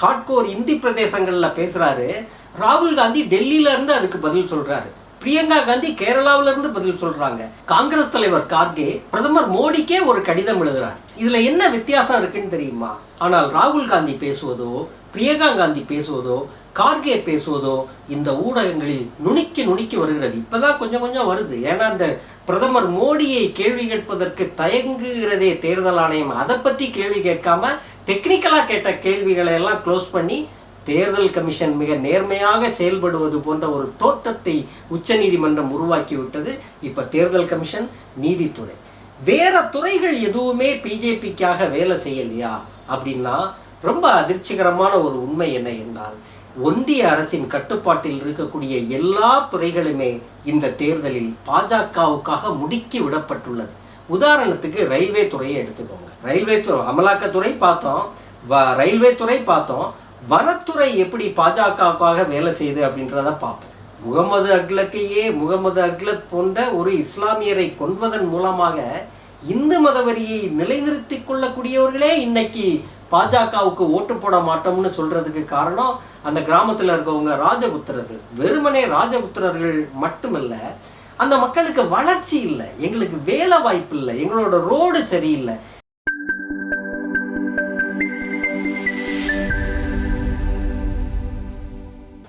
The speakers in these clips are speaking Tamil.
காட்கோர் இந்தி பிரதேசங்கள்ல பேசுறாரு. ராகுல் காந்தி டெல்லியிலேருந்து அதுக்கு பதில் சொல்றாரு. பிரியங்கா காந்தி கேரளாவில இருந்து பதில் சொல்றாங்க. காங்கிரஸ் தலைவர் கார்கே பிரதமர் மோடிக்கே ஒரு கடிதம் எழுதுறார். இதுல என்ன வித்தியாசம் இருக்குன்னு தெரியுமா? ஆனால் ராகுல் காந்தி பேசுவதோ பிரியங்கா காந்தி பேசுவதோ கார்கே பேசுவதோ இந்த ஊடகங்களில் நுணுக்கி நுணுக்கி வருகிறது. இப்பதான் கொஞ்சம் கொஞ்சம் வருது. ஏன்னா இந்த பிரதமர் மோடியை கேள்வி கேட்பதற்கு தயங்குகிறதே தேர்தல் ஆணையம். அதை பற்றி கேள்வி கேட்காம டெக்னிக்கலா கேட்ட கேள்விகளை எல்லாம் க்ளோஸ் பண்ணி தேர்தல் கமிஷன் மிக நேர்மையாக செயல்படுவது போன்ற ஒரு தோற்றத்தை உச்சநீதிமன்றம் உருவாக்கி விட்டது இப்ப தேர்தல் கமிஷன் நீதித்துறை. வேற துறைகள் எதுவுமே பிஜேபிக்காக வேலை செய்யலையா? அப்படின்னா ரொம்ப அதிர்ச்சிகரமான ஒரு உண்மை என்ன என்றால் ஒன்றிய அரசின் கட்டுப்பாட்டில் இருக்கக்கூடிய எல்லா துறைகளுமே இந்த தேர்தலில் பாஜகவுக்காக முடுக்கி விடப்பட்டுள்ளது. உதாரணத்துக்கு ரயில்வே துறையை எடுத்துக்கோங்க. ரயில்வே துறை அமலாக்கத்துறை பார்த்தோம். வ- ரயில்வே துறை பார்த்தோம். வனத்துறை எப்படி பாஜகவுக்காக வேலை செய்யுது அப்படின்றத பார்ப்போம். முகமது அக்லக்கையே முகமது அக்லத் போன்ற ஒரு இஸ்லாமியரை கொன்வதன் மூலமாக இந்து மதவரியை நிலைநிறுத்தி கொள்ளக்கூடியவர்களே இன்னைக்கு பாஜகவுக்கு ஓட்டு போட மாட்டோம்னு சொல்றதுக்கு காரணம் அந்த கிராமத்தில் இருக்கவங்க ராஜபுத்திரர்கள். வெறுமனே ராஜபுத்திரர்கள் மட்டுமல்ல அந்த மக்களுக்கு வளர்ச்சி இல்லை. எங்களுக்கு வேலை வாய்ப்பு இல்லை. எங்களோட ரோடு சரியில்லை.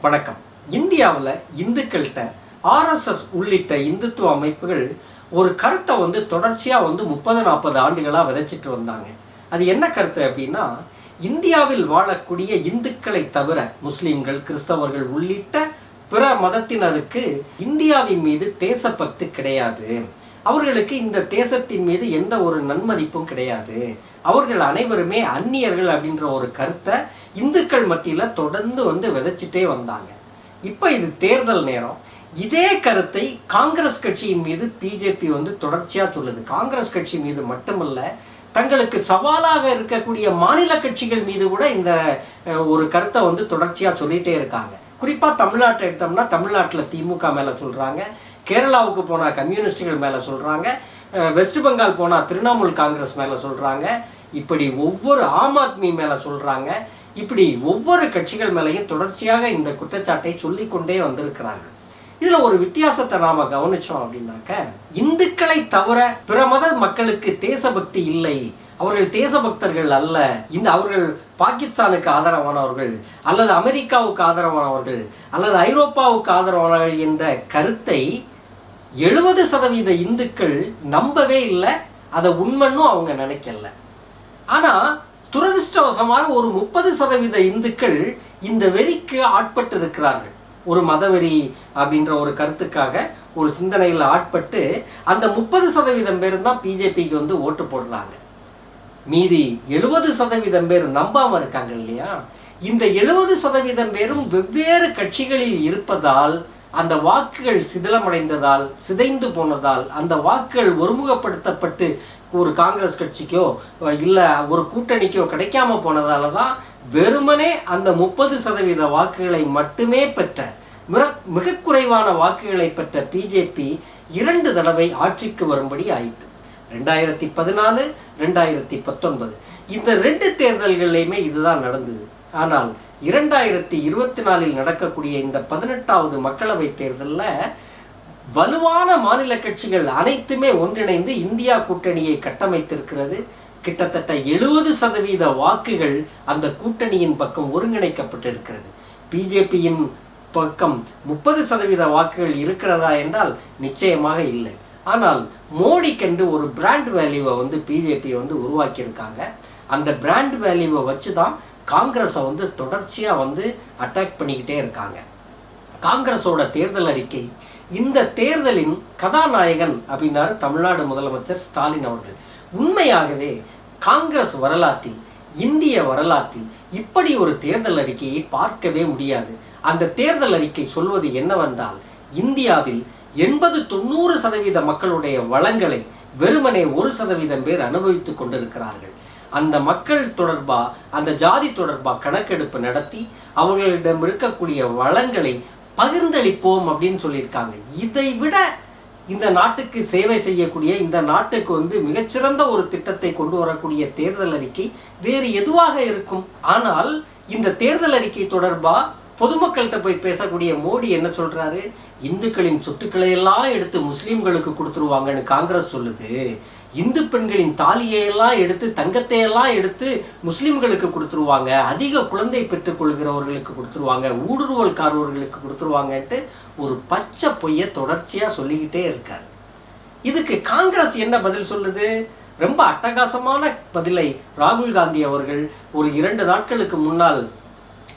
வணக்கம். இந்தியாவில் இந்துக்கள்கிட்ட ஆர்எஸ்எஸ் உள்ளிட்ட இந்துத்துவ அமைப்புகள் ஒரு கருத்தை வந்து தொடர்ச்சியாக வந்து முப்பது நாற்பது ஆண்டுகளாக விதைச்சிட்டு வந்தாங்க. அது என்ன கருத்து அப்படின்னா இந்தியாவில் வாழக்கூடிய இந்துக்களை தவிர முஸ்லீம்கள் கிறிஸ்தவர்கள் உள்ளிட்ட பிற மதத்தினருக்கு இந்தியாவின் மீது தேசப்பக்தி கிடையாது. அவர்களுக்கு இந்த தேசத்தின் மீது எந்த ஒரு நன்மதிப்பும் கிடையாது. அவர்கள் அனைவருமே அந்நியர்கள் அப்படின்ற ஒரு கருத்தை இந்துக்கள் மத்தியில் தொடர்ந்து வந்து விதைச்சிட்டே வந்தாங்க. இப்போ இது தேர்தல் நேரம். இதே கருத்தை காங்கிரஸ் கட்சியின் மீது பிஜேபி வந்து தொடர்ச்சியாக சொல்லுது. காங்கிரஸ் கட்சி மீது மட்டுமல்ல தங்களுக்கு சவாலாக இருக்கக்கூடிய மாநில கட்சிகள் மீது கூட இந்த ஒரு கருத்தை வந்து தொடர்ச்சியாக சொல்லிட்டே இருக்காங்க. குறிப்பாக தமிழ்நாட்டை எடுத்தோம்னா தமிழ்நாட்டில் திமுக மேலே சொல்கிறாங்க கேரளாவுக்கு போனால் கம்யூனிஸ்டுகள் மேலே சொல்கிறாங்க வெஸ்ட் பெங்கால் போனால் திரிணாமுல் காங்கிரஸ் மேலே சொல்கிறாங்க இப்படி ஒவ்வொரு ஆம் ஆத்மி மேலே சொல்கிறாங்க இப்படி ஒவ்வொரு கட்சிகள் மேலேயும் தொடர்ச்சியாக இந்த குற்றச்சாட்டை சொல்லிக்கொண்டே வந்திருக்கிறார்கள். இதில் ஒரு வித்தியாசத்தை நாம கவனிச்சோம் அப்படின்னாக்க இந்துக்களை தவிர பிற மத மக்களுக்கு தேசபக்தி இல்லை அவர்கள் தேசபக்தர்கள் அல்ல. இந்த அவர்கள் பாகிஸ்தானுக்கு ஆதரவானவர்கள் அல்லது அமெரிக்காவுக்கு ஆதரவானவர்கள் அல்லது ஐரோப்பாவுக்கு ஆதரவானவர்கள் என்ற கருத்தை எழுபது சதவீத இந்துக்கள் நம்பவே இல்லை. அதை உண்மைன்னும் அவங்க நினைக்கல. ஆனால் துரதிர்ஷ்டவசமாக ஒரு முப்பது சதவீத இந்துக்கள் இந்த வெறிக்கு ஆட்பட்டு இருக்கிறார்கள் ஒரு மதவெறி அப்படின்ற ஒரு கருத்துக்காக ஒரு சிந்தனையில் ஆட்பட்டு அந்த முப்பது சதவீதம் பேர் தான் பிஜேபிக்கு வந்து ஓட்டு போடுறாங்க. மீதி எழுபது சதவீதம் பேர் நம்பாம இருக்காங்க இல்லையா? இந்த எழுபது சதவீதம் பேரும் வெவ்வேறு கட்சிகளில் இருப்பதால் அந்த வாக்குகள் சிதிலமடைந்ததால் சிதைந்து போனதால் அந்த வாக்குகள் ஒருமுகப்படுத்தப்பட்டு ஒரு காங்கிரஸ் கட்சிக்கோ இல்லை ஒரு கூட்டணிக்கோ கிடைக்காம போனதால தான் வெறுமனே அந்த முப்பது சதவீத வாக்குகளை மட்டுமே பெற்ற மிக மிக குறைவான வாக்குகளை பெற்ற பிஜேபி இரண்டு தடவை ஆட்சிக்கு வரும்படி ஆயிற்று ரெண்டாயிரத்தி பதினாலு ரெண்டாயிரத்தி பத்தொன்பது. இந்த ரெண்டு தேர்தல்கள்லையுமே இதுதான் நடந்தது. ஆனால் இரண்டாயிரத்தி இருபத்தி நாலில் நடக்கக்கூடிய இந்த பதினெட்டாவது மக்களவைத் தேர்தலில் வலுவான மாநில கட்சிகள் அனைத்துமே ஒன்றிணைந்து இந்தியா கூட்டணியை கட்டமைத்திருக்கிறது. கிட்டத்தட்ட எழுபது சதவீத வாக்குகள் அந்த கூட்டணியின் பக்கம் ஒருங்கிணைக்கப்பட்டிருக்கிறது. பிஜேபியின் பக்கம் முப்பது சதவீத வாக்குகள் இருக்கிறதா என்றால் நிச்சயமாக இல்லை. ஆனால் மோடிக்கென்று ஒரு பிராண்ட் வேல்யூவை வந்து பிஜேபி வந்து உருவாக்கியிருக்காங்க. அந்த பிராண்ட் வேல்யூவை வச்சு தான் காங்கிரஸை வந்து தொடர்ச்சியாக வந்து அட்டாக் பண்ணிக்கிட்டே இருக்காங்க. காங்கிரஸோட தேர்தல் அறிக்கை இந்த தேர்தலின் கதாநாயகன் அப்படின்னாரு தமிழ்நாடு முதலமைச்சர் ஸ்டாலின் அவர்கள். உண்மையாகவே காங்கிரஸ் வரலாற்றில் இந்திய வரலாற்றில் இப்படி ஒரு தேர்தல் அறிக்கையை பார்க்கவே முடியாது. அந்த தேர்தல் அறிக்கை சொல்வது என்னவென்றால் இந்தியாவில் எண்பது தொண்ணூறு சதவீத மக்களுடைய வளங்களை வெறுமனே ஒரு சதவீதம் பேர் அனுபவித்துக் கொண்டிருக்கிறார்கள். அந்த மக்கள் தொடர்பா அந்த ஜாதி தொடர்பா கணக்கெடுப்பு நடத்தி அவர்களிடம் இருக்கக்கூடிய வளங்களை பகிர்ந்தளிப்போம் அப்படின்னு சொல்லியிருக்காங்க. இதை விட இந்த நாட்டுக்கு சேவை செய்யக்கூடிய இந்த நாட்டுக்கு வந்து மிகச்சிறந்த ஒரு திட்டத்தை கொண்டு வரக்கூடிய தேர்தல் அறிக்கை வேறு எதுவாக இருக்கும். ஆனால் இந்த தேர்தல் அறிக்கை தொடர்பா பொதுமக்கள்கிட்ட போய் பேசக்கூடிய மோடி என்ன சொல்றாரு? இந்துக்களின் சொத்துக்களை எல்லாம் எடுத்து முஸ்லீம்களுக்கு கொடுத்துருவாங்கன்னு காங்கிரஸ் சொல்லுது. இந்து பெண்களின் தாலியையெல்லாம் எடுத்து தங்கத்தையெல்லாம் எடுத்து முஸ்லீம்களுக்கு கொடுத்துருவாங்க. அதிக குழந்தை பெற்றுக்கொள்கிறவர்களுக்கு கொடுத்துருவாங்க. ஊடுருவல்காரர்களுக்கு கொடுத்துருவாங்கன்ட்டு ஒரு பச்சை பொய்ய தொடர்ச்சியா சொல்லிக்கிட்டே இருக்கார். இதுக்கு காங்கிரஸ் என்ன பதில் சொல்லுது? ரொம்ப அட்டகாசமான பதிலை ராகுல் காந்தி அவர்கள் ஒரு இரண்டு நாட்களுக்கு முன்னால்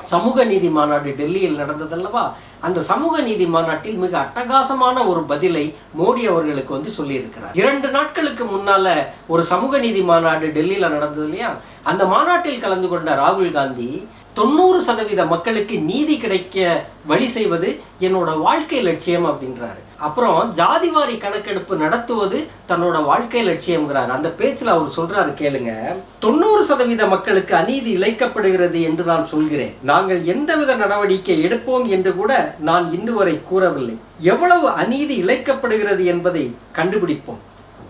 சமூக நீதி மாநாடு டெல்லியில் நடந்ததல்லவா? அந்த சமூக நீதி மாநாட்டில் மிக அட்டகாசமான ஒரு பதிலை மோடி அவர்களுக்கு வந்து சொல்லியிருக்கிறார். இரண்டு நாட்களுக்கு முன்னால ஒரு சமூக நீதி மாநாடு டெல்லியில நடந்தது இல்லையா? அந்த மாநாட்டில் கலந்து கொண்ட ராகுல் காந்தி தொண்ணூறு சதவீத மக்களுக்கு நீதி கிடைக்க வழி செய்வது என்னோட வாழ்க்கை லட்சியம் அப்படின்றாரு. அப்புறம் ஜாதிவாரி கணக்கெடுப்பு நடத்துவது தன்னோட வாழ்க்கை லட்சியம்ங்கிறார். அந்த பேச்சில் அவர் சொல்றாரு கேளுங்க. தொண்ணூறு சதவீத மக்களுக்கு அநீதி இழைக்கப்படுகிறது என்று நான் சொல்கிறேன். நாங்கள் எந்தவித நடவடிக்கை எடுப்போம் என்று கூட நான் இன்று வரை கூறவில்லை. எவ்வளவு அநீதி இழைக்கப்படுகிறது என்பதை கண்டுபிடிப்போம்.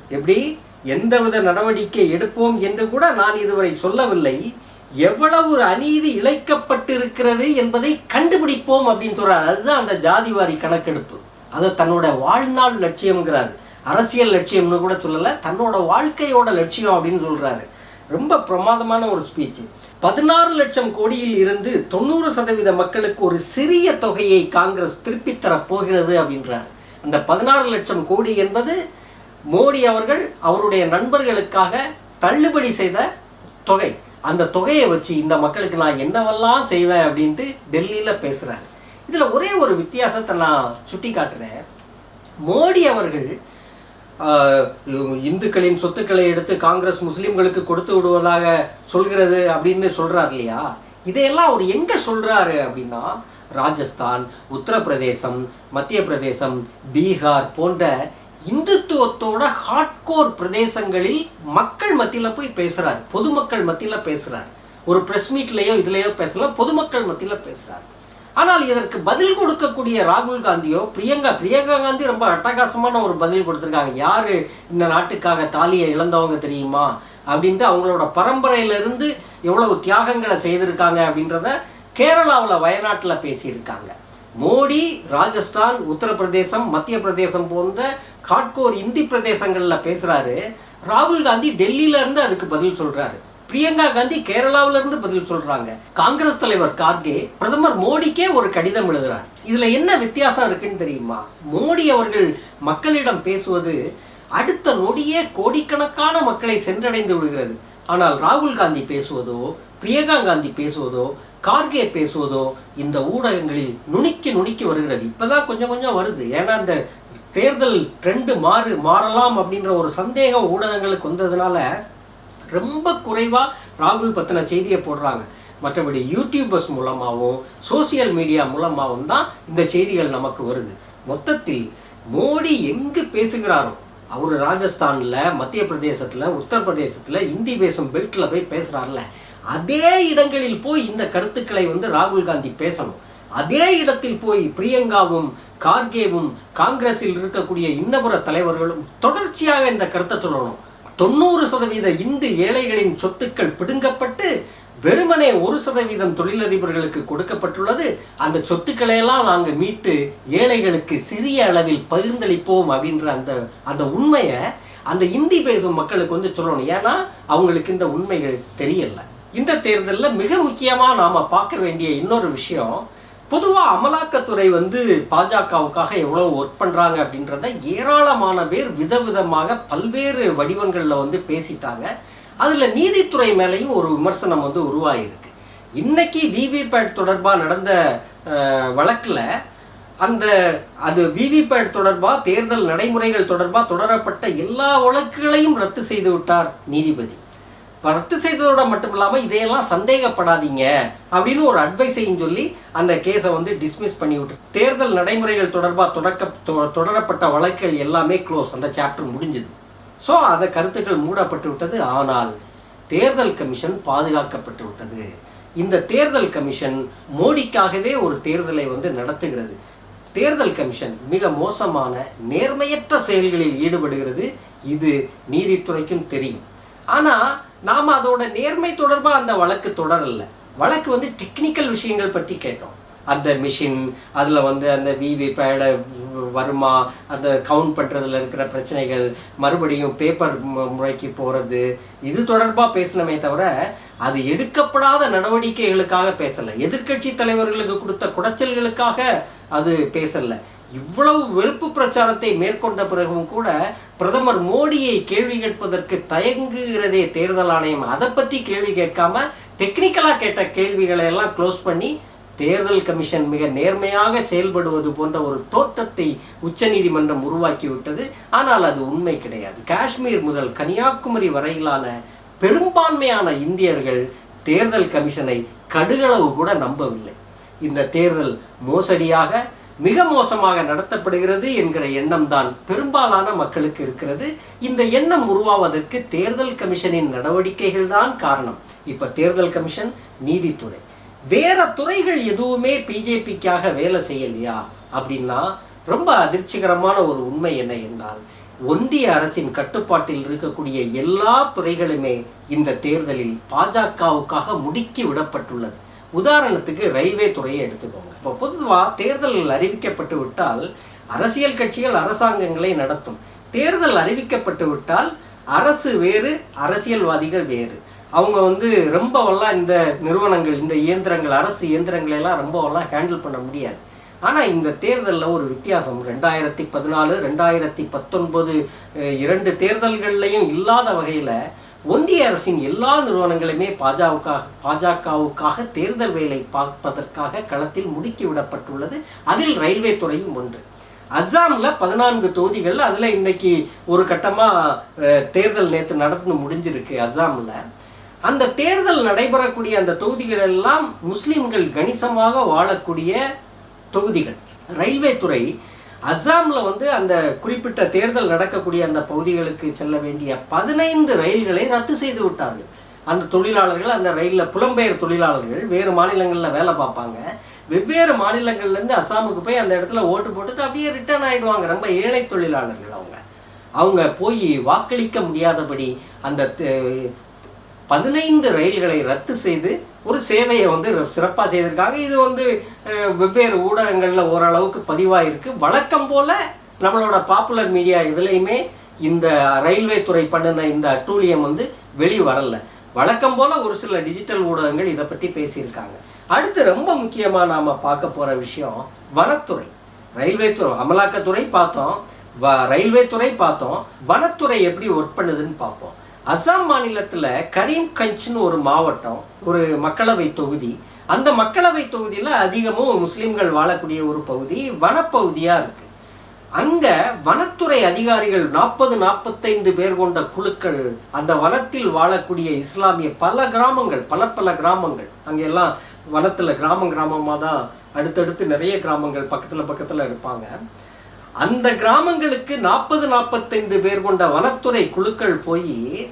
எப்படி? எந்தவித நடவடிக்கை எடுப்போம் என்று கூட நான் இதுவரை சொல்லவில்லை. எவ்வளவு ஒரு அநீதி இழைக்கப்பட்டிருக்கிறது என்பதை கண்டுபிடிப்போம் அப்படின்னு சொல்றாரு. அதுதான் அந்த ஜாதிவாரி கணக்கெடுப்பு. அதை தன்னோட வாழ்நாள் லட்சியம்ங்கிறாரு. அரசியல் லட்சியம்னு கூட சொல்லலை தன்னோட வாழ்க்கையோட லட்சியம் அப்படின்னு சொல்கிறாரு ரொம்ப பிரமாதமான ஒரு ஸ்பீச் பதினாறு லட்சம் கோடியில் இருந்து தொண்ணூறு சதவீத மக்களுக்கு ஒரு சிறிய தொகையை காங்கிரஸ் திருப்பித் போகிறது அப்படின்றார். அந்த பதினாறு லட்சம் கோடி என்பது மோடி அவர்கள் அவருடைய நண்பர்களுக்காக தள்ளுபடி செய்த தொகை. அந்த தொகையை வச்சு இந்த மக்களுக்கு நான் என்னவெல்லாம் செய்வேன் அப்படின்ட்டு டெல்லியில் பேசுகிறாரு இதில் ஒரே ஒரு வித்தியாசத்தை நான் சுட்டி காட்டுறேன் மோடி அவர்கள் ஆஹ், இந்துக்களின் சொத்துக்களை எடுத்து காங்கிரஸ் முஸ்லீம்களுக்கு கொடுத்து விடுவதாக சொல்கிறது அப்படின்னு சொல்கிறார் இல்லையா? இதையெல்லாம் அவர் எங்க சொல்றாரு அப்படின்னா ராஜஸ்தான் உத்தரப்பிரதேசம் மத்திய பிரதேசம் பீகார் போன்ற இந்துத்துவத்தோட ஹார்ட்கோர் பிரதேசங்களில் மக்கள் மத்தியில போய் பேசுறாரு. பொதுமக்கள் மத்தியில பேசுறாரு. ஒரு ப்ரெஸ் மீட்லேயோ இதுலயோ பேசலாம் பொதுமக்கள் மத்தியில பேசுறாரு. ஆனால் இதற்கு பதில் கொடுக்கக்கூடிய ராகுல் காந்தியோ பிரியங்கா பிரியங்கா காந்தி ரொம்ப அட்டகாசமான ஒரு பதில் கொடுத்துருக்காங்க. யாரு இந்த நாட்டுக்காக தாலியை இழந்தவங்க தெரியுமா? அப்படின்ட்டு அவங்களோட பரம்பரையிலிருந்து எவ்வளவு தியாகங்களை செய்திருக்காங்க அப்படின்றத கேரளாவில் வயநாட்டில் பேசியிருக்காங்க. மோடி ராஜஸ்தான் உத்தரப்பிரதேசம் மத்திய பிரதேசம் போன்ற காட்கோர் இந்தி பிரதேசங்களில் பேசுகிறாரு ராகுல் காந்தி டெல்லியிலேருந்து அதுக்கு பதில் சொல்கிறாரு பிரியங்கா காந்தி கேரளாவில இருந்து பதில் சொல்றாங்க. காங்கிரஸ் தலைவர் கார்கே பிரதமர் மோடிக்கே ஒரு கடிதம் எழுதுறார். இதுல என்ன வித்தியாசம் இருக்குன்னு தெரியுமா? மோடி அவர்கள் மக்களிடம் பேசுவது அடுத்த நொடியே கோடிக்கணக்கான மக்களை சென்றடைந்து விடுகிறது. ஆனால் ராகுல் காந்தி பேசுவதோ பிரியங்கா காந்தி பேசுவதோ கார்கே பேசுவதோ இந்த ஊடகங்களில் நுணுக்கி நுணுக்கி வருகிறது. இப்பதான் கொஞ்சம் கொஞ்சம் வருது. ஏன்னா இந்த தேர்தல் ட்ரெண்டு மாறு மாறலாம் அப்படின்ற ஒரு சந்தேகம் ஊடகங்களுக்கு வந்ததுனால ரொம்ப குறைவாக ராகுல் பற்றின செய்தியை போடுறாங்க. மற்றபடி யூடியூபர்ஸ் மூலமாகவும் சோசியல் மீடியா மூலமாகவும் தான் இந்த செய்திகள் நமக்கு வருது. மொத்தத்தில் மோடி எங்கு பேசுகிறாரோ அவர் ராஜஸ்தானில் மத்திய பிரதேசத்தில் உத்தரப்பிரதேசத்தில் இந்தி பேசும் பெல்ட்டில் போய் பேசுகிறார்ல அதே இடங்களில் போய் இந்த கருத்துக்களை வந்து ராகுல் காந்தி பேசணும். அதே இடத்தில் போய் பிரியங்காவும் கார்கேவும் காங்கிரஸில் இருக்கக்கூடிய இன்னபுற தலைவர்களும் தொடர்ச்சியாக இந்த கருத்தை சொல்லணும். தொண்ணூறு சதவீத இந்து ஏழைகளின் சொத்துக்கள் பிடுங்கப்பட்டு வெறுமனே ஒரு சதவீதம் தொழிலதிபர்களுக்கு கொடுக்கப்பட்டுள்ளது. அந்த சொத்துக்களையெல்லாம் நாங்கள் மீட்டு ஏழைகளுக்கு சிறிய அளவில் பகிர்ந்தளிப்போம் அப்படின்ற அந்த அந்த உண்மையை அந்த இந்தி பேசும் மக்களுக்கு வந்து சொல்லணும். ஏன்னா அவங்களுக்கு இந்த உண்மைகள் தெரியல. இந்த தேர்தலில் மிக முக்கியமாக நாம் பார்க்க வேண்டிய இன்னொரு விஷயம் பொதுவாக அமலாக்கத்துறை வந்து பாஜகவுக்காக எவ்வளோ ஒர்க் பண்ணுறாங்க அப்படின்றத ஏராளமான பேர் விதவிதமாக பல்வேறு வடிவங்களில் வந்து பேசிட்டாங்க. அதில் நீதித்துறை மேலேயும் ஒரு விமர்சனம் வந்து உருவாகிருக்கு இன்னைக்கு விவிபேட் தொடர்பாக நடந்த வழக்கில் அந்த அது விவிபேட் தொடர்பாக தேர்தல் நடைமுறைகள் தொடர்பாக தொடரப்பட்ட எல்லா வழக்குகளையும் ரத்து செய்து விட்டார் நீதிபதி. ரத்து செய்ததோட மட்டும் இல்லாமல் இதையெல்லாம் சந்தேகப்படாதீங்க அப்படின்னு ஒரு அட்வைஸையும் சொல்லி அந்த கேஸை வந்து டிஸ்மிஸ் பண்ணி விட்டு தேர்தல் நடைமுறைகள் தொடர்பாக தொடக்க தொ- தொடரப்பட்ட வழக்குகள் எல்லாமே க்ளோஸ் அந்த சாப்டர் முடிஞ்சது. ஸோ அந்த கருத்துக்கள் மூடப்பட்டு விட்டது. ஆனால் தேர்தல் கமிஷன் பாதுகாக்கப்பட்டு விட்டது. இந்த தேர்தல் கமிஷன் மோடிக்காகவே ஒரு தேர்தலை வந்து நடத்துகிறது. தேர்தல் கமிஷன் மிக மோசமான நேர்மையற்ற செயல்களில் ஈடுபடுகிறது. இது நீதித்துறைக்கும் தெரியும். ஆனால் நாம் அதோட நேர்மை தொடர்பாக அந்த வழக்கு தொடரல. வழக்கு வந்து டெக்னிக்கல் விஷயங்கள் பற்றி கேட்டோம். அந்த மிஷின் அதில் வந்து அந்த விவி பேட வருமா அந்த கவுண்ட் பண்ணுறதுல இருக்கிற பிரச்சனைகள் மறுபடியும் பேப்பர் முறைக்கு போகிறது இது தொடர்பாக பேசணுமே தவிர அது எடுக்கப்படாத நடவடிக்கைகளுக்காக பேசலை. எதிர்க்கட்சி தலைவர்களுக்கு கொடுத்த குடைச்சல்களுக்காக அது பேசலை. இவ்வளவு வெறுப்பு பிரச்சாரத்தை மேற்கொண்ட பிறகும் கூட பிரதமர் மோடியை கேள்வி கேட்பதற்கு தயங்குகிறதே தேர்தல் ஆணையம். அதை பற்றி கேள்வி கேட்காம டெக்னிக்கலாக கேட்ட கேள்விகளை எல்லாம் க்ளோஸ் பண்ணி தேர்தல் கமிஷன் மிக நேர்மையாக செயல்படுவது போன்ற ஒரு தோற்றத்தை உச்சநீதிமன்றம் உருவாக்கிவிட்டது. ஆனால் அது உண்மை கிடையாது. காஷ்மீர் முதல் கன்னியாகுமரி வரையிலான பெரும்பான்மையான இந்தியர்கள் தேர்தல் கமிஷனை கடுகளவு கூட நம்பவில்லை. இந்த தேர்தல் மோசடியாக மிக மோசமாக நடத்தப்படுகிறது என்கிற எண்ணம் தான் பெரும்பாலான மக்களுக்கு இருக்கிறது. இந்த எண்ணம் உருவாவதற்கு தேர்தல் கமிஷனின் நடவடிக்கைகள் தான் காரணம். இப்ப தேர்தல் கமிஷன் நீதித்துறை. வேற துறைகள் எதுவுமே பிஜேபிக்காக வேலை செய்யலையா அப்படின்னா ரொம்ப அதிர்ச்சிகரமான ஒரு உண்மை என்ன என்றால் ஒன்றிய அரசின் கட்டுப்பாட்டில் இருக்கக்கூடிய எல்லா துறைகளுமே இந்த தேர்தலில் பாஜகவுக்காக முடுக்கி விடப்பட்டுள்ளது. உதாரணத்துக்கு ரயில்வே துறையை எடுத்துக்கோங்க. இப்போ பொதுவாக தேர்தல் அறிவிக்கப்பட்டு விட்டால் அரசியல் கட்சிகள் அரசாங்கங்களை நடத்தும். தேர்தல் அறிவிக்கப்பட்டு விட்டால் அரசு வேறு அரசியல்வாதிகள் வேறு. அவங்க வந்து ரொம்பவெல்லாம் இந்த நிறுவனங்கள் இந்த இயந்திரங்கள் அரசு இயந்திரங்களை எல்லாம் ரொம்பவெல்லாம் ஹேண்டில் பண்ண முடியாது. ஆனால் இந்த தேர்தலில் ஒரு வித்தியாசம். ரெண்டாயிரத்தி பதினாலு ரெண்டாயிரத்தி பத்தொன்பது இரண்டு தேர்தல்கள்லையும் இல்லாத வகையில் ஒன்றிய அரசின் எல்லா நிறுவனங்களுமே பாஜகவுக்காக பாஜகவுக்காக தேர்தல் வேலை பார்ப்பதற்காக களத்தில் முடுக்கி விடப்பட்டுள்ளது. அதில் ரயில்வே துறையும் ஒன்று. அஸ்ஸாமில் பதினான்கு தொகுதிகள் அதில் இன்னைக்கு ஒரு கட்டமாக தேர்தல் நேற்று நடந்து முடிஞ்சிருக்கு அஸ்ஸாமில். அந்த தேர்தல் நடைபெறக்கூடிய அந்த தொகுதிகள் எல்லாம் முஸ்லிம்கள் கணிசமாக வாழக்கூடிய தொகுதிகள். ரயில்வே துறை அஸ்ஸாமில் வந்து அந்த குறிப்பிட்ட தேர்தல் நடக்கக்கூடிய அந்த பகுதிகளுக்கு செல்ல வேண்டிய பதினைந்து ரயில்களை ரத்து செய்து விட்டார்கள். அந்த தொழிலாளர்கள் அந்த ரயிலில் புலம்பெயர் தொழிலாளர்கள் வேறு மாநிலங்களில் வேலை பார்ப்பாங்க. வெவ்வேறு மாநிலங்கள்லேருந்து அசாமுக்கு போய் அந்த இடத்துல ஓட்டு போட்டுட்டு அப்படியே ரிட்டர்ன் ஆகிடுவாங்க ரொம்ப ஏழை தொழிலாளர்கள் அவங்க. அவங்க போய் வாக்களிக்க முடியாதபடி அந்த பதினைந்து ரயில்களை ரத்து செய்து ஒரு சேவையை வந்து சிறப்பாக செய்திருக்காங்க. இது வந்து வெவ்வேறு ஊடகங்களில் ஓரளவுக்கு பதிவாயிருக்கு. வழக்கம் போல் நம்மளோட பாப்புலர் மீடியா இதுலேயுமே இந்த ரயில்வே துறை பண்ணின இந்த அட்டூழியம் வந்து வெளி வரல வழக்கம் போல் ஒரு சில டிஜிட்டல் ஊடகங்கள் இதை பற்றி பேசியிருக்காங்க. அடுத்து ரொம்ப முக்கியமாக நாம் பார்க்க போகிற விஷயம் வனத்துறை. ரயில்வே துறை அமலாக்கத்துறை பார்த்தோம். வ ரயில்வே துறை பார்த்தோம். வனத்துறை எப்படி ஒர்க் பண்ணுதுன்னு பார்ப்போம். அசாம் மாநிலத்தில் கரீம்கஞ்ச்னு ஒரு மாவட்டம் ஒரு மக்களவை தொகுதி. அந்த மக்களவை தொகுதியில் அதிகமும் முஸ்லீம்கள் வாழக்கூடிய ஒரு பகுதி வனப்பகுதியாக இருக்கு. அங்கே வனத்துறை அதிகாரிகள் நாற்பது நாற்பத்தைந்து பேர் கொண்ட குழுக்கள் அந்த வனத்தில் வாழக்கூடிய இஸ்லாமிய பல கிராமங்கள் பல பல கிராமங்கள். அங்கெல்லாம் வனத்தில் கிராமம் கிராமமாக தான் அடுத்தடுத்து நிறைய கிராமங்கள் பக்கத்தில் பக்கத்தில் இருப்பாங்க. அந்த கிராமங்களுக்கு நாற்பது நாற்பத்தைந்து பேர் கொண்ட வனத்துறை குழுக்கள் போய்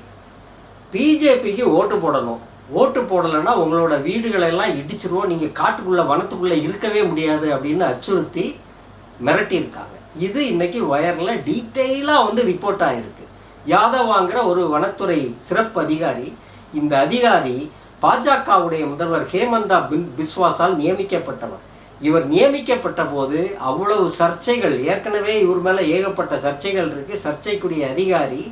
பிஜேபிக்கு ஓட்டு போடணும். ஓட்டு போடலைன்னா உங்களோட வீடுகளை எல்லாம் இடிச்சிருவோம். நீங்கள் காட்டுக்குள்ளே வனத்துக்குள்ளே இருக்கவே முடியாது அப்படின்னு அச்சுறுத்தி மிரட்டியிருக்காங்க. இது இன்னைக்கு வயரில் டீட்டெயிலாக வந்து ரிப்போர்ட் ஆகிருக்கு யாதவாங்கிற ஒரு வனத்துறை சிறப்பு அதிகாரி இந்த அதிகாரி பாஜகவுடைய முதல்வர் ஹேமந்தா பின் நியமிக்கப்பட்டவர். இவர் நியமிக்கப்பட்ட போது அவ்வளவு சர்ச்சைகள் ஏற்கனவே இவர் மேலே ஏகப்பட்ட சர்ச்சைகள் இருக்கு. சர்ச்சைக்குரிய அதிகாரி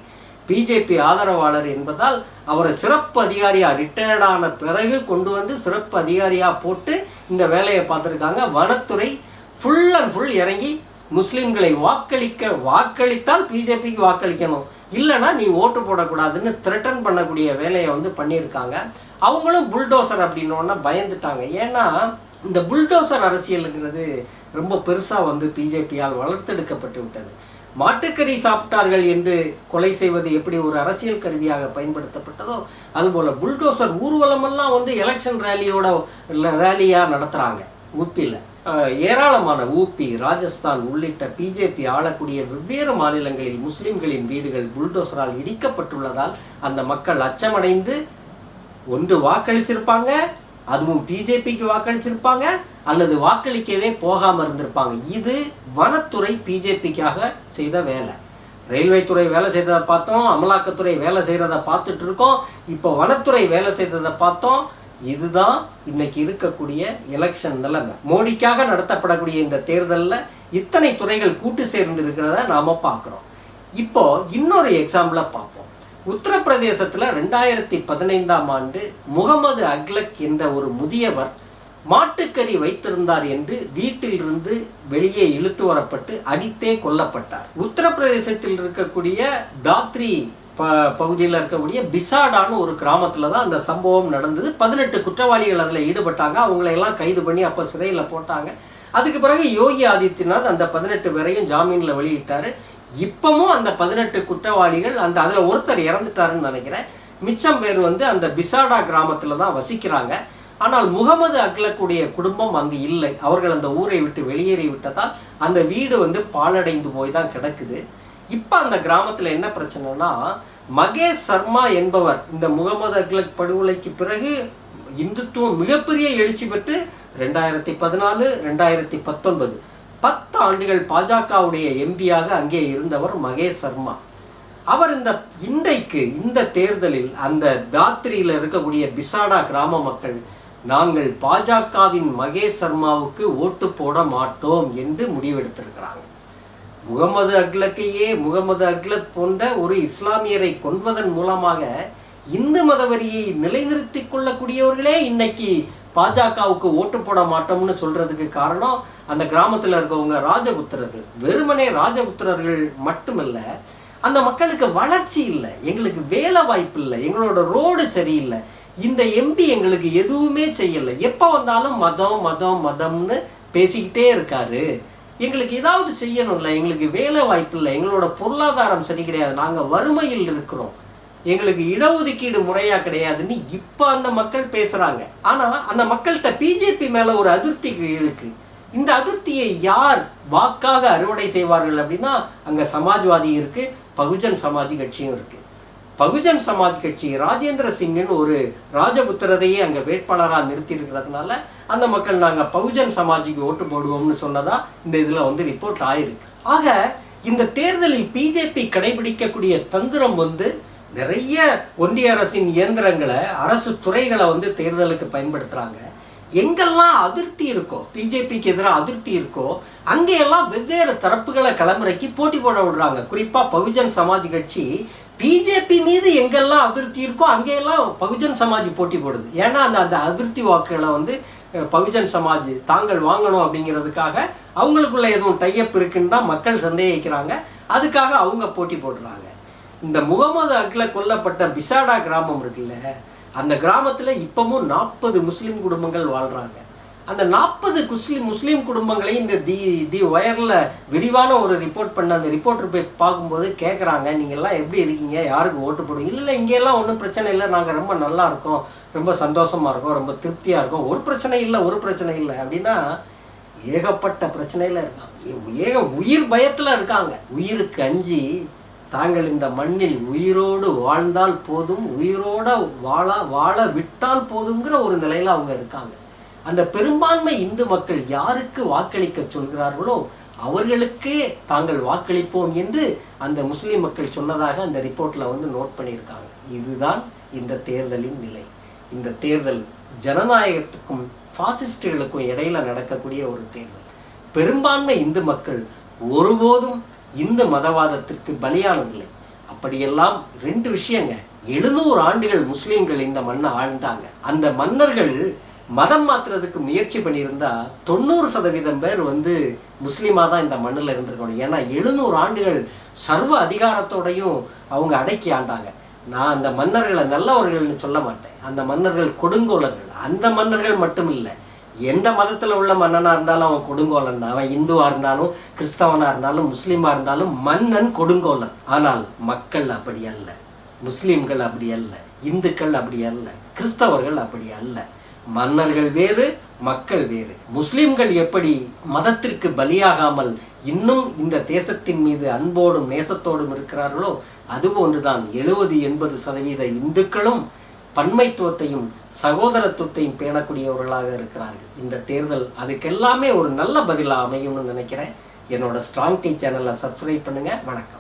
பிஜேபி ஆதரவாளர் என்பதால் அவரை சிறப்பு அதிகாரியா ரிட்டையர்டான பிறகு கொண்டு வந்து சிறப்பு அதிகாரியாக போட்டு இந்த வேலையை பார்த்துருக்காங்க. வனத்துறை ஃபுல் அண்ட் ஃபுல் இறங்கி முஸ்லீம்களை வாக்களிக்க வாக்களித்தால் பிஜேபிக்கு வாக்களிக்கணும். இல்லைன்னா நீ ஓட்டு போடக்கூடாதுன்னு த்ரெட்டன் பண்ணக்கூடிய வேலையை வந்து பண்ணியிருக்காங்க. அவங்களும் புல்டோசர் அப்படின்னோன்னா பயந்துட்டாங்க. ஏன்னா இந்த புல்டோசர் அரசியலுங்கிறது ரொம்ப பெருசாக வந்து பிஜேபியால் வளர்த்தெடுக்கப்பட்டு விட்டது. மாட்டுக்கறி சாப்பிட்டார்கள் என்று கொலை செய்வது எப்படி ஒரு அரசியல் கருவியாக பயன்படுத்தப்பட்டதோ அதுபோல் புல்டோசர் ஊர்வலமெல்லாம் வந்து எலெக்ஷன் ரேலியோட ரேலியாக நடத்துகிறாங்க ஊப்பியில் ஏராளமான ஊபி ராஜஸ்தான் உள்ளிட்ட பிஜேபி ஆளக்கூடிய வெவ்வேறு மாநிலங்களில் முஸ்லிம்களின் வீடுகள் புல்டோசரால் இடிக்கப்பட்டுள்ளதால் அந்த மக்கள் அச்சமடைந்து ஒன்று வாக்களிச்சிருப்பாங்க அதுவும் பிஜேபிக்கு வாக்களிச்சிருப்பாங்க அல்லது வாக்களிக்கவே போகாமல் இருந்திருப்பாங்க. இது வனத்துறை பிஜேபிக்காக செய்த வேலை. ரயில்வே துறை வேலை செய்ததை பார்த்தோம் அமலாக்கத்துறை வேலை செய்கிறத பார்த்துட்டு இருக்கோம். இப்போ வனத்துறை வேலை செய்ததை பார்த்தோம். இதுதான் இன்னைக்கு இருக்கக்கூடிய எலெக்ஷன் நிலைமை. மோடிக்காக நடத்தப்படக்கூடிய இந்த தேர்தலில் இத்தனை துறைகள் கூட்டு சேர்ந்து இருக்கிறத நாம் பார்க்குறோம். இப்போ இன்னொரு எக்ஸாம்பிளை பார்ப்போம். உத்தரப்பிரதேசத்தில் ரெண்டாயிரத்தி பதினைந்தாம் ஆண்டு முகமது அக்லக் என்ற ஒரு முதியவர் மாட்டுக்கறி வைத்திருந்தார் என்று வீட்டிலிருந்து வெளியே இழுத்து வரப்பட்டு அடித்தே கொல்லப்பட்டார். உத்தரப்பிரதேசத்தில் இருக்கக்கூடிய தாத்ரி ப பகுதியில் இருக்கக்கூடிய பிசாடான்னு ஒரு கிராமத்தில் தான் அந்த சம்பவம் நடந்தது. பதினெட்டு குற்றவாளிகள் அதில் ஈடுபட்டாங்க. அவங்களையெல்லாம் கைது பண்ணி அப்போ சிறையில் போட்டாங்க. அதுக்கு பிறகு யோகி ஆதித்யநாத் அந்த பதினெட்டு பேரையும் ஜாமீனில் வெளியிட்டார். இப்பவும் அந்த பதினெட்டு குற்றவாளிகள் அந்த அதில் ஒருத்தர் இறந்துட்டாருன்னு நினைக்கிறேன். மிச்சம் பேர் வந்து அந்த பிசாடா கிராமத்தில் தான் வசிக்கிறாங்க. ஆனால் முகமது அக்லக்குடைய குடும்பம் அங்கு இல்லை. அவர்கள் அந்த ஊரை விட்டு வெளியேறி விட்டதால் அந்த வீடு வந்து பாலடைந்து போய் தான் கிடக்குது. இப்போ அந்த கிராமத்தில் என்ன பிரச்சனைனா மகேஷ் சர்மா என்பவர் இந்த முகமது அக்லக் படுகொலைக்கு பிறகு இந்துத்துவம் மிகப்பெரிய எழுச்சி பெற்று ரெண்டாயிரத்தி பதினாலு ரெண்டாயிரத்தி பத்தொன்பது பத்து ஆண்டுகள் பாஜகவுடைய எம்பியாக அங்கே இருந்தவர் மகேஷ் சர்மா. அவர் இந்த இன்றைக்கு இந்த தேர்தலில் அந்த தாத்ரியில் இருக்கக்கூடிய பிசாடா கிராம மக்கள் நாங்கள் பாஜகவின் மகேஷ் சர்மாவுக்கு ஓட்டு போட மாட்டோம் என்று முடிவெடுத்திருக்கிறாங்க. முகமது அக்லக்கையே முகமது அக்லத் போன்ற ஒரு இஸ்லாமியரை கொன்வதன் மூலமாக இந்து மதவரியை நிலைநிறுத்திக் கொள்ளக்கூடியவர்களே இன்னைக்கு பாஜகவுக்கு ஓட்டு போட மாட்டோம்னு சொல்றதுக்கு காரணம் அந்த கிராமத்தில் இருக்கவங்க ராஜபுத்திரர்கள். வெறுமனே ராஜபுத்திரர்கள் மட்டுமல்ல அந்த மக்களுக்கு வளர்ச்சி இல்லை எங்களுக்கு வேலை வாய்ப்பு இல்லை எங்களோட ரோடு சரியில்லை இந்த எம்பி எங்களுக்கு எதுவுமே செய்யலை. எப்போ வந்தாலும் மதம் மதம் மதம்னு பேசிக்கிட்டே இருக்காரு. எங்களுக்கு ஏதாவது செய்யணும்ல எங்களுக்கு வேலை வாய்ப்பு இல்லை எங்களோட பொருளாதாரம் சரி கிடையாது நாங்கள் வறுமையில் இருக்கிறோம். எங்களுக்கு இடஒதுக்கீடு முறையாக கிடையாதுன்னு இப்போ அந்த மக்கள் பேசுகிறாங்க ஆனால் அந்த மக்கள்கிட்ட பிஜேபி மேலே ஒரு அதிருப்தி இருக்கு. இந்த அதிருப்தியை யார் வாக்காக அறுவடை செய்வார்கள் அப்படின்னா அங்கே சமாஜ்வாதி இருக்கு பகுஜன் சமாஜ் கட்சியும் இருக்கு. பகுஜன் சமாஜ் கட்சி ராஜேந்திர சிங்கின் ஒரு ராஜபுத்திரரையே அங்கே வேட்பாளராக நிறுத்தி இருக்கிறதுனால அந்த மக்கள் நாங்கள் பகுஜன் சமாஜுக்கு ஓட்டு போடுவோம்னு சொன்னதா இந்த இதில் வந்து ரிப்போர்ட் ஆயிருக்கு. ஆக இந்த தேர்தலில் பிஜேபி கடைபிடிக்கக்கூடிய தந்திரம் வந்து நிறைய ஒன்றிய அரசின் இயந்திரங்களை அரசு துறைகளை வந்து தேர்தலுக்கு பயன்படுத்துகிறாங்க எங்கெல்லாம் அதிருப்தி இருக்கோ பிஜேபிக்கு எதிராக அதிருப்தி இருக்கோ அங்கேயெல்லாம் வெவ்வேறு தரப்புகளை களமிறக்கி போட்டி போட விடுறாங்க. குறிப்பாக பகுஜன் சமாஜ் கட்சி பிஜேபி மீது எங்கெல்லாம் அதிருப்தி இருக்கோ அங்கேயெல்லாம் பகுஜன் சமாஜ் போட்டி போடுது. ஏன்னா அந்த அந்த அதிருப்தி வாக்குகளை வந்து பகுஜன் சமாஜ் தாங்கள் வாங்கணும் அப்படிங்கிறதுக்காக அவங்களுக்குள்ள எதுவும் டையப் இருக்குன்னு தான் மக்கள் சந்தேகிக்கிறாங்க. அதுக்காக அவங்க போட்டி போடுறாங்க. இந்த முகமது அக்ல கொல்லப்பட்ட பிசாடா கிராமம் இருக்குல்ல அந்த கிராமத்தில் இப்பவும் நாற்பது முஸ்லீம் குடும்பங்கள் வாழ்கிறாங்க அந்த நாற்பது முஸ்லிம் முஸ்லீம் குடும்பங்களையும் இந்த தி தி ஒயரில் விரிவான ஒரு ரிப்போர்ட் பண்ண அந்த ரிப்போர்ட்டர் போய் பார்க்கும்போது கேட்குறாங்க எல்லாம் எப்படி இருக்கீங்க? யாருக்கு ஓட்டு போடுவீங்க? இல்லை இங்கெல்லாம் ஒன்றும் பிரச்சனை இல்லை. நாங்கள் ரொம்ப நல்லா இருக்கோம். ரொம்ப சந்தோஷமாக இருக்கோம். ரொம்ப திருப்தியாக இருக்கோம். ஒரு பிரச்சனை இல்லை ஒரு பிரச்சனை இல்லை. அப்படின்னா ஏகப்பட்ட பிரச்சனையில் இருக்காங்க. ஏக உயிர் பயத்தில் இருக்காங்க. உயிருக்கு அஞ்சு தாங்கள் இந்த மண்ணில் உயிரோடு வாழ்ந்தால் போதும் உயிரோட வாழ வாழ விட்டால் போதுங்கிற ஒரு நிலையில அவங்க இருக்காங்க. அந்த பெரும்பான்மை இந்து மக்கள் யாருக்கு வாக்களிக்க சொல்கிறார்களோ அவர்களுக்கே தாங்கள் வாக்களிப்போம் என்று அந்த முஸ்லிம் மக்கள் சொன்னதாக அந்த ரிப்போர்ட்ல வந்து நோட் பண்ணியிருக்காங்க. இதுதான் இந்த தேர்தலின் நிலை. இந்த தேர்தல் ஜனநாயகத்துக்கும் பாசிஸ்டுகளுக்கும் இடையில நடக்கக்கூடிய ஒரு தேர்தல். பெரும்பான்மை இந்து மக்கள் ஒருபோதும் இந்து மதவாதத்திற்கு பலியானதில்லை. அப்படியெல்லாம் ரெண்டு விஷயங்க. எழுநூறு ஆண்டுகள் முஸ்லீம்கள் இந்த மண்ணை ஆழ்ந்தாங்க. அந்த மன்னர்கள் மதம் மாற்றுறதுக்கு முயற்சி பண்ணியிருந்தா தொண்ணூறு சதவீதம் பேர் வந்து முஸ்லீமாக தான் இந்த மண்ணில் இருந்திருக்கணும். ஏன்னா எழுநூறு ஆண்டுகள் சர்வ அதிகாரத்தோடையும் அவங்க அடக்கி ஆண்டாங்க. நான் அந்த மன்னர்களை நல்லவர்கள்னு சொல்ல மாட்டேன். அந்த மன்னர்கள் கொடுங்கோலர்கள். அந்த மன்னர்கள் மட்டும் இல்லை எந்த மதத்தில் உள்ள மன்னனாக இருந்தாலும் அவன் கொடுங்கோலன் அவன் இந்துவாக இருந்தாலும் கிறிஸ்தவனாக இருந்தாலும் முஸ்லீமாக இருந்தாலும் மன்னன் கொடுங்கோலன். ஆனால் மக்கள் அப்படி அல்ல. முஸ்லீம்கள் அப்படி அல்ல. இந்துக்கள் அப்படி அல்ல. கிறிஸ்தவர்கள் அப்படி அல்ல. மன்னர்கள் வேறு மக்கள் வேறு. முஸ்லிம்கள் எப்படி மதத்திற்கு பலியாகாமல் இன்னும் இந்த தேசத்தின் மீது அன்போடும் நேசத்தோடும் இருக்கிறார்களோ அதுபோன்றுதான் எழுபது எண்பது சதவீத இந்துக்களும் பன்மைத்துவத்தையும் சகோதரத்துவத்தையும் பேணக்கூடியவர்களாக இருக்கிறார்கள். இந்த தேர்தல் அதுக்கெல்லாமே ஒரு நல்ல பதிலாக அமையும்னு நினைக்கிறேன். என்னோட ஸ்ட்ராங் டீ சேனலை சப்ஸ்கிரைப் பண்ணுங்க. வணக்கம்.